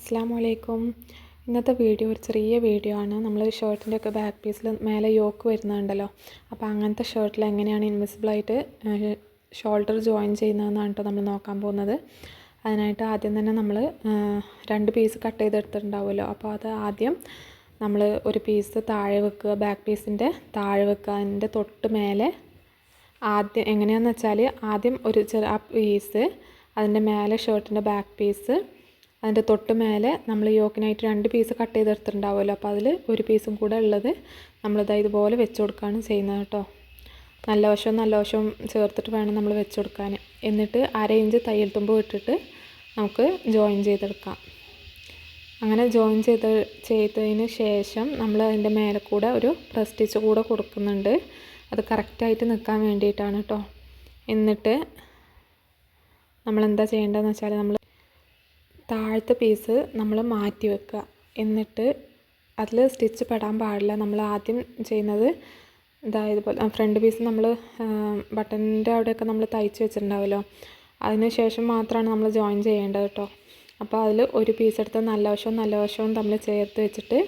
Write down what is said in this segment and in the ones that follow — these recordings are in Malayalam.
അസ്സാം വലൈക്കും ഇന്നത്തെ വീഡിയോ ഒരു ചെറിയ വീഡിയോ ആണ്. നമ്മൾ ഷർട്ടിന്റെ ഒക്കെ ബാക്ക് പീസിൽ മേലെ യോക്ക് വരുന്നുണ്ടല്ലോ. അപ്പോൾ അങ്ങനത്തെ ഷർട്ടിൽ എങ്ങനെയാണ് ഇൻവിസിബിളായിട്ട് ഷോൾഡർ ജോയിൻ ചെയ്യുന്നതെന്നാണ് കേട്ടോ നമ്മൾ നോക്കാൻ പോകുന്നത്. അതിനായിട്ട് ആദ്യം തന്നെ നമ്മൾ രണ്ട് പീസ് കട്ട് ചെയ്തെടുത്തിട്ടുണ്ടാവുമല്ലോ. അപ്പോൾ അത് ആദ്യം നമ്മൾ ഒരു പീസ് താഴെ വെക്കുക ബാക്ക് പീസിന്റെ താഴെ വെക്കുക. അതിന്റെ തൊട്ട് മേലെ ആദ്യം എങ്ങനെയാണെന്ന് വെച്ചാൽ ആദ്യം ഒരു ചെറിയ പീസ് അതിന്റെ മേലെ ഷർട്ടിന്റെ ബാക്ക് പീസ് അതിന്റെ തൊട്ട് മേലെ നമ്മൾ യോക്കിനായിട്ട് രണ്ട് പീസ് കട്ട് ചെയ്തെടുത്തിട്ടുണ്ടാവുമല്ലോ. അപ്പോൾ അതിൽ ഒരു പീസും കൂടെ ഉള്ളത് നമ്മളിതാ ഇതുപോലെ വെച്ച് കൊടുക്കുകയാണ് ചെയ്യുന്നത് കേട്ടോ. നല്ല വശവും നല്ല വശവും ചേർത്തിട്ട് വേണം നമ്മൾ വെച്ച് കൊടുക്കാൻ എന്നിട്ട് അര ഇഞ്ച് തയ്യൽ തുമ്പ് ഇട്ടിട്ട് നമുക്ക് ജോയിൻ ചെയ്തെടുക്കാം. അങ്ങനെ ജോയിൻ ചെയ്ത് ചെയ്തതിന് ശേഷം നമ്മൾ അതിന്റെ മേലെ കൂടെ ഒരു പ്രസ്റ്റിച്ച് കൂടെ കൊടുക്കുന്നുണ്ട്. അത് കറക്റ്റായിട്ട് നിൽക്കാൻ വേണ്ടിയിട്ടാണ് കേട്ടോ. എന്നിട്ട് നമ്മൾ എന്താ ചെയ്യേണ്ടതെന്ന് വെച്ചാൽ നമ്മൾ താഴത്തെ പീസ് നമ്മൾ മാറ്റി വെക്കുക. എന്നിട്ട് അതിൽ സ്റ്റിച്ച് പെടാൻ പാടില്ല. നമ്മൾ ആദ്യം ചെയ്യുന്നത് ഇതായത് പോലെ ഫ്രണ്ട് പീസ് നമ്മൾ ബട്ടണിന്റെ അവിടെയൊക്കെ നമ്മൾ തയ്ച്ച് വെച്ചിട്ടുണ്ടാവുമല്ലോ. അതിന് ശേഷം മാത്രമാണ് നമ്മൾ ജോയിൻ ചെയ്യേണ്ടത് കേട്ടോ അപ്പോൾ അതിൽ ഒരു പീസ് എടുത്ത് നല്ല വശവും നല്ല വശവും തമ്മിൽ ചേർത്ത് വെച്ചിട്ട്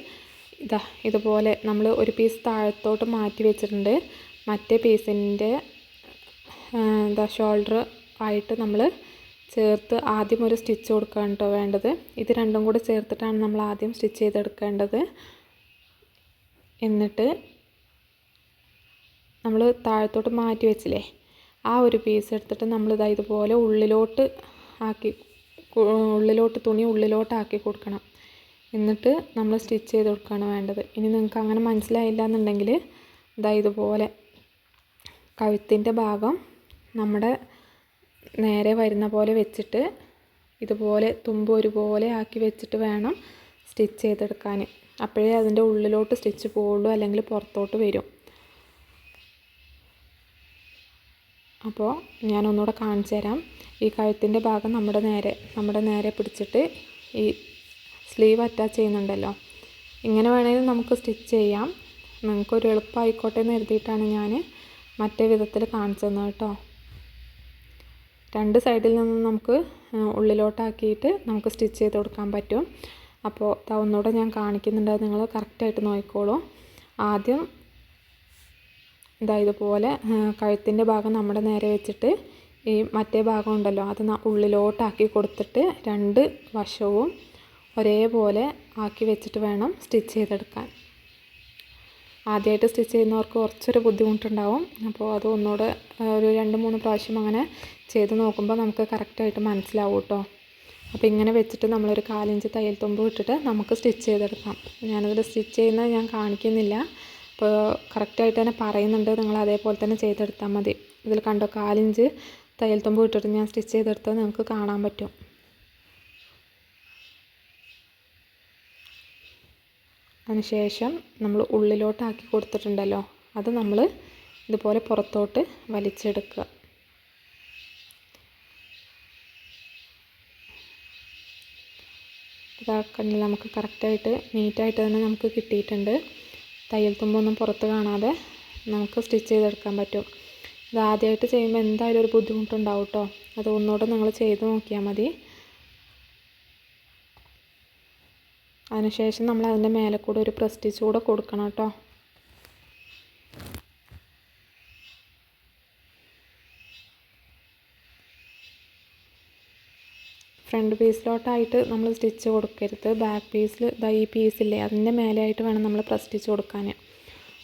ഇതാ ഇതുപോലെ നമ്മൾ ഒരു പീസ് താഴത്തോട്ട് മാറ്റി വെച്ചിട്ടുണ്ട്. മറ്റേ പീസിന്റെ എന്താ ഷോൾഡർ ആയിട്ട് നമ്മൾ ചേർത്ത് ആദ്യം ഒരു സ്റ്റിച്ച് കൊടുക്കുകയാണ് കേട്ടോ വേണ്ടത്. ഇത് രണ്ടും കൂടി ചേർത്തിട്ടാണ് നമ്മൾ ആദ്യം സ്റ്റിച്ച് ചെയ്തെടുക്കേണ്ടത്. എന്നിട്ട് നമ്മൾ താഴത്തോട്ട് മാറ്റി വെച്ചില്ലേ ആ ഒരു പീസ് എടുത്തിട്ട് നമ്മളിതാ ഇതുപോലെ ഉള്ളിലോട്ട് ആക്കി ഉള്ളിലോട്ട് തുണി ഉള്ളിലോട്ട് ആക്കി കൊടുക്കണം. എന്നിട്ട് നമ്മൾ സ്റ്റിച്ച് ചെയ്ത് കൊടുക്കുകയാണ് വേണ്ടത്. ഇനി നിങ്ങൾക്ക് അങ്ങനെ മനസ്സിലായില്ല എന്നുണ്ടെങ്കിൽ ഇതാ ഇതുപോലെ കഴുത്തിന്റെ ഭാഗം നമ്മുടെ നേരെ വരുന്ന പോലെ വെച്ചിട്ട് ഇതുപോലെ തുമ്പ് ഒരുപോലെ ആക്കി വെച്ചിട്ട് വേണം സ്റ്റിച്ച് ചെയ്തെടുക്കാൻ. അപ്പോഴേ അതിന്റെ ഉള്ളിലോട്ട് സ്റ്റിച്ച് പോവുള്ളൂ അല്ലെങ്കിൽ പുറത്തോട്ട് വരും. അപ്പോൾ ഞാൻ ഒന്നുകൂടെ കാണിച്ചു തരാം. ഈ കഴുത്തിന്റെ ഭാഗം നമ്മുടെ നേരെ നമ്മുടെ നേരെ പിടിച്ചിട്ട് ഈ സ്ലീവ് അറ്റാച്ച് ചെയ്യുന്നുണ്ടല്ലോ. ഇങ്ങനെ വേണമെങ്കിൽ നമുക്ക് സ്റ്റിച്ച് ചെയ്യാം. നിങ്ങൾക്കൊരു എളുപ്പമായിക്കോട്ടെ എന്ന് കരുതിയിട്ടാണ് ഞാൻ മറ്റേ വിധത്തിൽ കാണിച്ചു തന്നത് കേട്ടോ. രണ്ട് സൈഡിൽ നിന്നും നമുക്ക് ഉള്ളിലോട്ടാക്കിയിട്ട് നമുക്ക് സ്റ്റിച്ച് ചെയ്ത് കൊടുക്കാൻ പറ്റും. അപ്പോൾ ഒന്നുകൂടെ ഞാൻ കാണിക്കുന്നുണ്ട് നിങ്ങൾ കറക്റ്റായിട്ട് നോക്കിക്കോളൂ. ആദ്യം ഇതാ ഇതുപോലെ കഴുത്തിന്റെ ഭാഗം നമ്മുടെ നേരെ വെച്ചിട്ട് ഈ മറ്റേ ഭാഗം ഉണ്ടല്ലോ അത് ഉള്ളിലോട്ടാക്കി കൊടുത്തിട്ട് രണ്ട് വശവും ഒരേപോലെ ആക്കി വെച്ചിട്ട് വേണം സ്റ്റിച്ച് ചെയ്തെടുക്കാൻ. ആദ്യമായിട്ട് സ്റ്റിച്ച് ചെയ്യുന്നവർക്ക് കുറച്ചൊരു ബുദ്ധിമുട്ടുണ്ടാവും. അപ്പോൾ അത് ഒന്നുകൂടെ ഒരു രണ്ട് മൂന്ന് പ്രാവശ്യം അങ്ങനെ ചെയ്ത് നോക്കുമ്പോൾ നമുക്ക് കറക്റ്റായിട്ട് മനസ്സിലാവും കേട്ടോ. അപ്പോൾ ഇങ്ങനെ വെച്ചിട്ട് നമ്മളൊരു കാലിഞ്ച് തയ്യൽ തുമ്പ് ഇട്ടിട്ട് നമുക്ക് സ്റ്റിച്ച് ചെയ്തെടുക്കാം. ഞാനതിൽ സ്റ്റിച്ച് ചെയ്യുന്നത് ഞാൻ കാണിക്കുന്നില്ല. അപ്പോൾ കറക്റ്റായിട്ട് തന്നെ പറയുന്നുണ്ട്. നിങ്ങൾ അതേപോലെ തന്നെ ചെയ്തെടുത്താൽ മതി. ഇതിൽ കണ്ടോ കാലിഞ്ച് തയ്യൽ തുമ്പ് ഇട്ടിട്ട് ഞാൻ സ്റ്റിച്ച് ചെയ്തെടുത്തത് നിങ്ങൾക്ക് കാണാൻ പറ്റും. അതിനുശേഷം നമ്മൾ ഉള്ളിലോട്ടാക്കി കൊടുത്തിട്ടുണ്ടല്ലോ അത് നമ്മൾ ഇതുപോലെ പുറത്തോട്ട് വലിച്ചെടുക്കുക. ഇതാക്കണില്ല നമുക്ക് കറക്റ്റായിട്ട് നീറ്റായിട്ട് തന്നെ നമുക്ക് കിട്ടിയിട്ടുണ്ട്. തയ്യൽ തുമ്പൊന്നും പുറത്ത് കാണാതെ നമുക്ക് സ്റ്റിച്ച് ചെയ്തെടുക്കാൻ പറ്റും. ഇത് ആദ്യമായിട്ട് ചെയ്യുമ്പോൾ എന്തായാലും ഒരു ബുദ്ധിമുട്ടുണ്ടാവും കേട്ടോ. അത് ഒന്നുകൂടെ നിങ്ങൾ ചെയ്ത് നോക്കിയാൽ മതി. അതിനുശേഷം നമ്മൾ അതിന്റെ മേലെ കൂടെ ഒരു പ്രസ്റ്റിച്ച് കൂടെ കൊടുക്കണം കേട്ടോ. ഫ്രണ്ട് പീസിലോട്ടായിട്ട് നമ്മൾ സ്റ്റിച്ച് കൊടുക്കരുത്. ബാക്ക് പീസിൽ ഇതാ ഈ പീസില്ലേ അതിന്റെ മേലെയായിട്ട് വേണം നമ്മൾ പ്രസ്റ്റിച്ച് കൊടുക്കാൻ.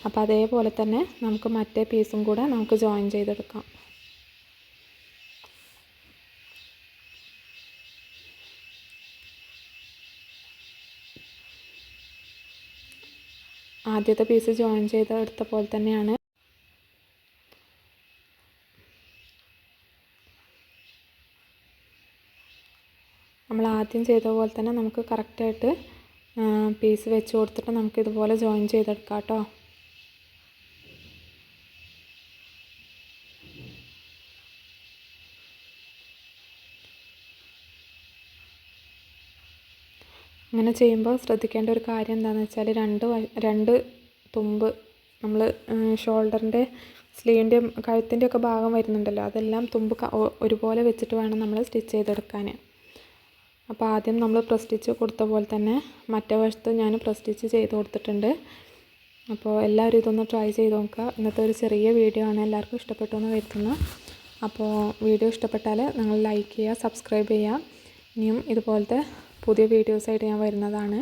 അപ്പോൾ അതേപോലെ തന്നെ നമുക്ക് മറ്റേ പീസും കൂടെ നമുക്ക് ജോയിൻ ചെയ്തെടുക്കാം. ആദ്യത്തെ പീസ് ജോയിൻ ചെയ്തെടുത്ത പോലെ തന്നെയാണ്. നമ്മൾ ആദ്യം ചെയ്ത പോലെ തന്നെ നമുക്ക് കറക്റ്റായിട്ട് പീസ് വെച്ച് കൊടുത്തിട്ട് നമുക്ക് ഇതുപോലെ ജോയിൻ ചെയ്തെടുക്കാം കേട്ടോ. അങ്ങനെ ചെയ്യുമ്പോൾ ശ്രദ്ധിക്കേണ്ട ഒരു കാര്യം എന്താണെന്ന് വെച്ചാൽ രണ്ട് രണ്ട് തുമ്പ് നമ്മൾ ഷോൾഡറിന്റെ സ്ലീവിന്റെയും കഴുത്തിന്റെ ഒക്കെ ഭാഗം വരുന്നുണ്ടല്ലോ അതെല്ലാം തുമ്പ് ഒരുപോലെ വെച്ചിട്ട് വേണം നമ്മൾ സ്റ്റിച്ച് ചെയ്തെടുക്കാൻ അപ്പോൾ ആദ്യം നമ്മൾ പ്രസ്റ്റിച്ച് കൊടുത്ത പോലെ തന്നെ മറ്റേ വശത്ത് ഞാൻ പ്രസ്റ്റിച്ച് ചെയ്ത് കൊടുത്തിട്ടുണ്ട്. അപ്പോൾ എല്ലാവരും ഇതൊന്ന് ട്രൈ ചെയ്ത് നോക്കുക. ഇന്നത്തെ ഒരു ചെറിയ വീഡിയോ ആണ് എല്ലാവർക്കും ഇഷ്ടപ്പെട്ടു എന്ന് കരുതുന്നു. അപ്പോൾ വീഡിയോ ഇഷ്ടപ്പെട്ടാൽ നിങ്ങൾ ലൈക്ക് ചെയ്യുക സബ്സ്ക്രൈബ് ചെയ്യുക. ഇനിയും ഇതുപോലത്തെ പുതിയ വീഡിയോസായിട്ട് ഞാൻ വരുന്നതാണ്.